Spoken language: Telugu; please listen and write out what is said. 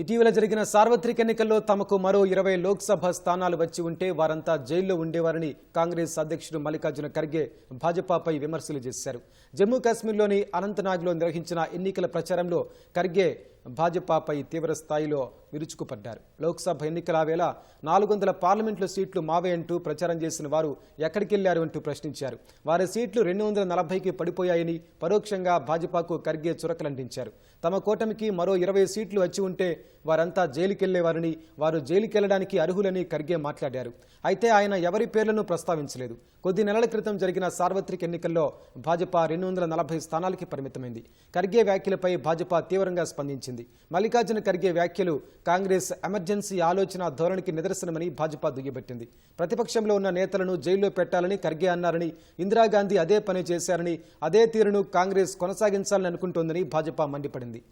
ఇటీవల జరిగిన సార్వత్రిక ఎన్నికల్లో తమకు మరో ఇరవై లోక్సభ స్థానాలు వచ్చి ఉంటే వారంతా జైల్లో ఉండేవారని కాంగ్రెస్ అధ్యక్షుడు మల్లికార్జున ఖర్గే భాజపాపై విమర్శలు చేశారు. జమ్మూ కాశ్మీర్లోని అనంతనాగ్లో నిర్వహించిన ఎన్నికల ప్రచారంలో ఖర్గే భాజపాపై తీవ్ర స్థాయిలో విరుచుకుపడ్డారు. లోక్సభ ఎన్నికల వేళ నాలుగు వందల పార్లమెంట్లో సీట్లు మావే అంటూ ప్రచారం చేసిన వారు ఎక్కడికెళ్ళారు అంటూ ప్రశ్నించారు. వారి సీట్లు రెండు వందల నలభైకి పడిపోయాయని పరోక్షంగా భాజపాకు ఖర్గే చురకలంటించారు. తమ కూటమికి మరో ఇరవై సీట్లు వచ్చి ఉంటే వారంతా జైలుకెళ్ళేవారని వారు జైలుకెళ్ళడానికి అర్హులని ఖర్గే మాట్లాడారు. అయితే ఆయన ఎవరి పేర్లను ప్రస్తావించలేదు. కొద్ది నెలల క్రితం జరిగిన సార్వత్రిక ఎన్నికల్లో భాజపా రెండు వందల నలభై స్థానాలకి పరిమితమైంది. ఖర్గే వ్యాఖ్యలపై భాజపా తీవ్రంగా స్పందించింది. మల్లికార్జున ఖర్గే వ్యాఖ్యలు కాంగ్రెస్ ఎమర్జెన్సీ ఆలోచన ధోరణికి నిదర్శనమని భాజపా దుయ్యబట్టింది. ప్రతిపక్షంలో ఉన్న నేతలను జైల్లో పెట్టాలని ఖర్గే అన్నారని ఇందిరాగాంధీ అదే పని చేశారని అదే తీరును కాంగ్రెస్ కొనసాగించాలని అనుకుంటోందని భాజపా మండిపడింది.